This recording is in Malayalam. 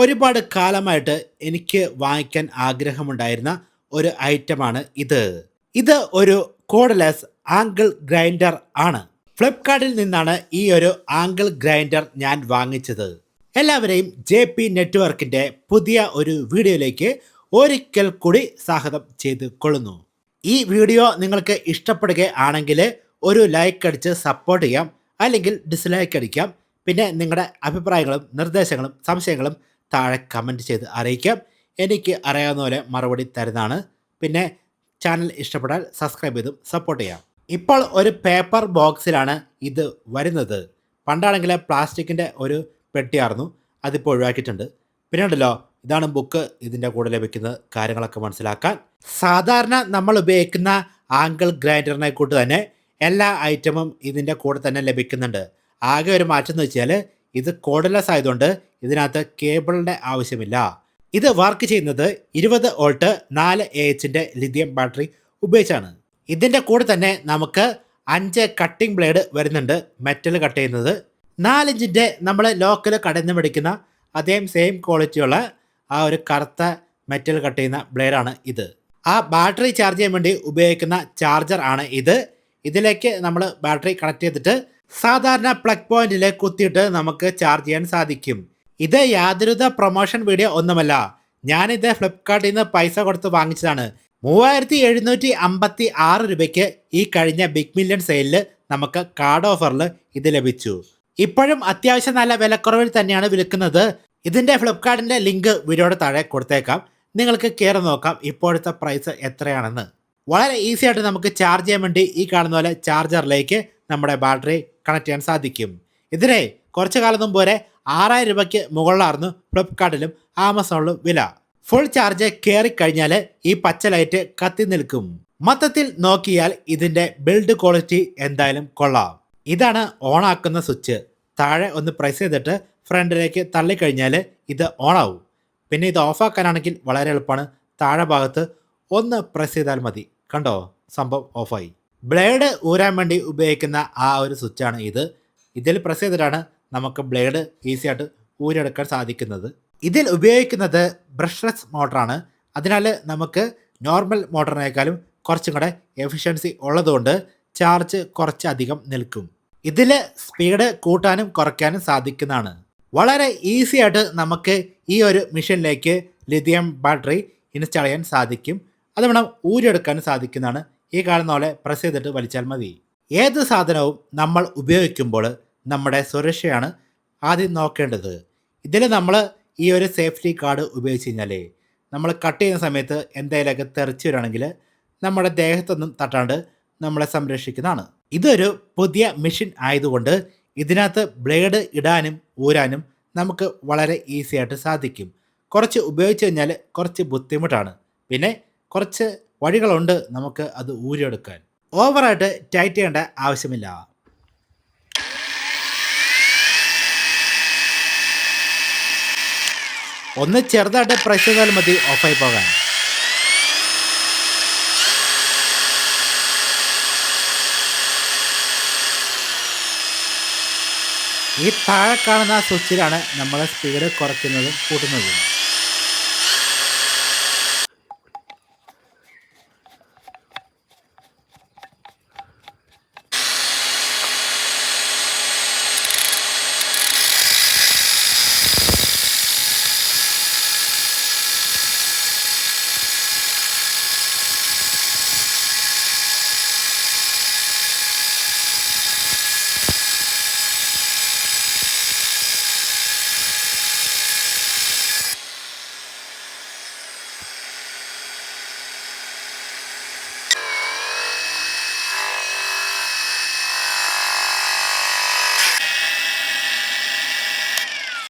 ഒരുപാട് കാലമായിട്ട് എനിക്ക് വാങ്ങിക്കാൻ ആഗ്രഹമുണ്ടായിരുന്ന ഒരു ഐറ്റമാണ് ഇത്. ഇത് ഒരു കോഡലെസ് ആംഗിൾ ഗ്രൈൻഡർ ആണ്. ഫ്ലിപ്കാർട്ടിൽ നിന്നാണ് ഈ ഒരു ആംഗിൾ ഗ്രൈൻഡർ ഞാൻ വാങ്ങിച്ചത്. എല്ലാവരെയും ജെ പി നെറ്റ്വർക്കിന്റെ പുതിയ ഒരു വീഡിയോയിലേക്ക് ഒരിക്കൽ കൂടി സ്വാഗതം ചെയ്ത് കൊള്ളുന്നു. ഈ വീഡിയോ നിങ്ങൾക്ക് ഇഷ്ടപ്പെടുകയാണെങ്കിൽ ഒരു ലൈക്ക് അടിച്ച് സപ്പോർട്ട് ചെയ്യാം അല്ലെങ്കിൽ ഡിസ്ലൈക്ക് അടിക്കാം. പിന്നെ നിങ്ങളുടെ അഭിപ്രായങ്ങളും നിർദ്ദേശങ്ങളും സംശയങ്ങളും താഴെ കമന്റ് ചെയ്ത് അറിയിക്കാം എനിക്ക് അറിയാവുന്ന പോലെ മറുപടി തരുന്നതാണ്. പിന്നെ ചാനൽ ഇഷ്ടപ്പെട്ടാൽ സബ്സ്ക്രൈബ് ചെയ്തും സപ്പോർട്ട് ചെയ്യാം. ഇപ്പോൾ ഒരു പേപ്പർ ബോക്സിലാണ് ഇത് വരുന്നത്. പണ്ടാണെങ്കിൽ പ്ലാസ്റ്റിക്കിന്റെ ഒരു പെട്ടിയായിരുന്നു അതിപ്പോൾ ഒഴിവാക്കിയിട്ടുണ്ട്. പിന്നെ ഉണ്ടല്ലോ ഇതാണ് ബുക്ക് ഇതിന്റെ കൂടെ ലഭിക്കുന്ന കാര്യങ്ങളൊക്കെ മനസ്സിലാക്കാൻ. സാധാരണ നമ്മൾ ഉപയോഗിക്കുന്ന ആംഗിൾ ഗ്രൈൻഡറിനെ കൂട്ട് തന്നെ എല്ലാ ഐറ്റമും ഇതിന്റെ കൂടെ തന്നെ ലഭിക്കുന്നുണ്ട്. ആകെ ഒരു മാറ്റം എന്ന് വെച്ചാൽ ഇത് കോഡലെസ് ആയതുകൊണ്ട് ഇതിനകത്ത് കേബിളിന്റെ ആവശ്യമില്ല. ഇത് വർക്ക് ചെയ്യുന്നത് ഇരുപത് വോൾട്ട് നാല് എ എച്ചിന്റെ ലിഥിയം ബാറ്ററി ഉപയോഗിച്ചാണ്. ഇതിന്റെ കൂടെ തന്നെ നമുക്ക് അഞ്ച് കട്ടിംഗ് ബ്ലേഡ് വരുന്നുണ്ട് മെറ്റൽ കട്ട് ചെയ്യുന്നത്. നാലിഞ്ചിന്റെ നമ്മൾ ലോക്കൽ കടയിൽ നിന്ന് മേടിക്കുന്ന അതേ സെയിം ക്വാളിറ്റിയുള്ള ആ ഒരു കറുത്ത മെറ്റൽ കട്ട് ചെയ്യുന്ന ബ്ലേഡാണ് ഇത്. ആ ബാറ്ററി ചാർജ് ചെയ്യാൻ വേണ്ടി ഉപയോഗിക്കുന്ന ചാർജർ ആണ് ഇത്. ഇതിലേക്ക് നമ്മൾ ബാറ്ററി കണക്ട് ചെയ്തിട്ട് സാധാരണ പ്ലഗ് പോയിന്റിൽ കുത്തിയിട്ട് നമുക്ക് ചാർജ് ചെയ്യാൻ സാധിക്കും. ഇത് യാതൊരുവിധ പ്രൊമോഷൻ വീഡിയോ ഒന്നുമല്ല. ഞാനിത് ഫ്ലിപ്കാർട്ടിൽ നിന്ന് പൈസ കൊടുത്ത് വാങ്ങിച്ചതാണ്. മൂവായിരത്തി എഴുന്നൂറ്റി അമ്പത്തി ആറ് രൂപയ്ക്ക് ഈ കഴിഞ്ഞ ബിഗ് മില്യൺ സെയിലിൽ നമുക്ക് കാർഡ് ഓഫറിൽ ഇത് ലഭിച്ചു. ഇപ്പോഴും അത്യാവശ്യം നല്ല വിലക്കുറവിൽ തന്നെയാണ് വിൽക്കുന്നത്. ഇതിന്റെ ഫ്ലിപ്കാർട്ടിന്റെ ലിങ്ക് വീഡിയോയുടെ താഴെ കൊടുത്തേക്കാം. നിങ്ങൾക്ക് കയറി നോക്കാം ഇപ്പോഴത്തെ പ്രൈസ് എത്രയാണെന്ന്. വളരെ ഈസി ആയിട്ട് നമുക്ക് ചാർജ് ചെയ്യാൻ വേണ്ടി ഈ കാണുന്ന പോലെ ചാർജറിലേക്ക് നമ്മുടെ ബാറ്ററി കണക്ട് ചെയ്യാൻ സാധിക്കും. ഇതിനെ കുറച്ചു കാലം മുമ്പ് വരെ ആറായിരം രൂപയ്ക്ക് മുകളിലായിരുന്നു ഫ്ലിപ്കാർട്ടിലും ആമസോണിലും വില. ഫുൾ ചാർജ് കയറി കഴിഞ്ഞാൽ ഈ പച്ച ലൈറ്റ് കത്തി നിൽക്കും. മൊത്തത്തിൽ നോക്കിയാൽ ഇതിന്റെ ബിൽഡ് ക്വാളിറ്റി എന്തായാലും കൊള്ളാം. ഇതാണ് ഓൺ ആക്കുന്ന സ്വിച്ച്. താഴെ ഒന്ന് പ്രസ് ചെയ്തിട്ട് ഫ്രണ്ടിലേക്ക് തള്ളിക്കഴിഞ്ഞാൽ ഇത് ഓൺ ആവും പിന്നെ ഇത് ഓഫാക്കാനാണെങ്കിൽ വളരെ എളുപ്പമാണ്. താഴെ ഭാഗത്ത് ഒന്ന് പ്രസ് ചെയ്താൽ മതി. കണ്ടോ? സംഭവം ഓഫായി ബ്ലേഡ് ഊരാൻ വേണ്ടി ഉപയോഗിക്കുന്ന ആ ഒരു സ്വിച്ചാണ് ഇത്. ഇതിൽ പ്രസ് ചെയ്തിട്ടാണ് നമുക്ക് ബ്ലേഡ് ഈസി ആയിട്ട് ഊരെടുക്കാൻ സാധിക്കുന്നത്. ഇതിൽ ഉപയോഗിക്കുന്നത് ബ്രഷ്ലെസ് മോട്ടറാണ്. അതിനാൽ നമുക്ക് നോർമൽ മോട്ടറിനേക്കാളും കുറച്ചും കൂടെ എഫിഷ്യൻസി ഉള്ളതുകൊണ്ട് ചാർജ് കുറച്ചധികം നിൽക്കും. ഇതിൽ സ്പീഡ് കൂട്ടാനും കുറയ്ക്കാനും സാധിക്കുന്നതാണ്. വളരെ ഈസി ആയിട്ട് നമുക്ക് ഈ ഒരു മെഷീനിലേക്ക് ലിഥിയം ബാറ്ററി ഇൻസ്റ്റാൾ ചെയ്യാൻ സാധിക്കും. അത് വേണം ഊരെടുക്കാനും സാധിക്കുന്നതാണ്. ഈ കാണുന്ന പോലെ പ്രസ് ചെയ്തിട്ട് വലിച്ചാൽ മതി. ഏത് സാധനവും നമ്മൾ ഉപയോഗിക്കുമ്പോൾ നമ്മുടെ സുരക്ഷയാണ് ആദ്യം നോക്കേണ്ടത്. ഇതിൽ നമ്മൾ ഈ ഒരു സേഫ്റ്റി കാർഡ് ഉപയോഗിച്ച് കഴിഞ്ഞാൽ നമ്മൾ കട്ട് ചെയ്യുന്ന സമയത്ത് എന്തെങ്കിലുമൊക്കെ തെറിച്ച് വരികയാണെങ്കിൽ നമ്മുടെ ദേഹത്തൊന്നും തട്ടാണ്ട് നമ്മളെ സംരക്ഷിക്കുന്നതാണ്. ഇതൊരു പുതിയ മെഷീൻ ആയതുകൊണ്ട് ഇതിനകത്ത് ബ്ലേഡ് ഇടാനും ഊരാനും നമുക്ക് വളരെ ഈസി ആയിട്ട് സാധിക്കും. കുറച്ച് ഉപയോഗിച്ച് കഴിഞ്ഞാൽ കുറച്ച് ബുദ്ധിമുട്ടാണ്. പിന്നെ കുറച്ച് വഴികളുണ്ട് നമുക്ക് അത് ഊരിയെടുക്കാൻ. ഓവറായിട്ട് ടൈറ്റ് ചെയ്യേണ്ട ആവശ്യമില്ല. ഒന്ന് ചെറുതായിട്ട് പ്രസ് ചെയ്താൽ മതി ഓഫായി പോകാൻ. ഈ താഴെ കാണുന്ന സ്വിച്ചിലാണ് നമ്മൾ സ്പീഡ് കുറയ്ക്കുന്നതും കൂട്ടുന്നതും.